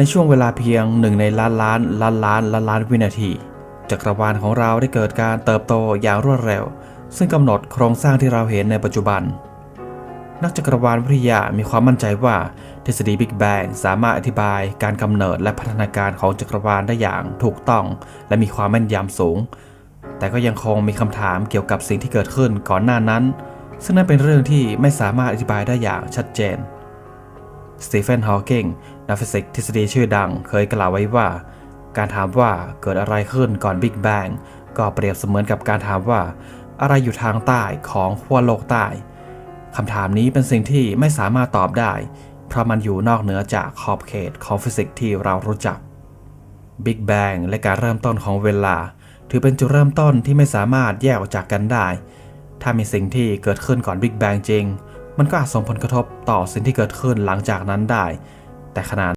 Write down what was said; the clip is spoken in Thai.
ในช่วงเวลาเพียงหนึ่งในล้านล้านล้านล้านล้านล้านวินาที จักรวาลของเราได้เกิดการเติบโตอย่างรวดเร็ว ซึ่งกำหนดโครงสร้างที่เราเห็นในปัจจุบัน นักจักรวาลวิทยามีความมั่นใจว่าทฤษฎีบิ๊กแบงสามารถอธิบายการกำเนิดและพัฒนาการของจักรวาลได้อย่างถูกต้อง และมีความแม่นยำสูง แต่ก็ยังคงมีคำถามเกี่ยวกับสิ่งที่เกิดขึ้นก่อนหน้านั้น ซึ่งนั่นเป็นเรื่องที่ไม่สามารถอธิบายได้อย่างชัดเจนสตีเฟนฮอว์กิง นักฟิสิกส์ทฤษฎีชื่อดังเคยกล่าวไว้ว่า การถามว่าเกิดอะไรขึ้นก่อนบิ๊กแบงก็เปรียบเสมือนกับการถามว่า อะไรอยู่ทางใต้ของขั้วโลกใต้คำถามนี้เป็นสิ่งที่ไม่สามารถตอบได้ เพราะมันอยู่นอกเหนือจากขอบเขตของฟิสิกส์ที่เรารู้จักบิ๊กแบงและการเริ่มต้นของเวลา ถือเป็นจุดเริ่มต้นที่ไม่สามารถแยกออกจากกันได้ ถ้ามีสิ่งที่เกิดขึ้นก่อนบิ๊กแบงจริง มันก็อาจส่งผลกระทบต่อสิ่งที่เกิดขึ้นหลังจากนั้นได้ แต่ขณะ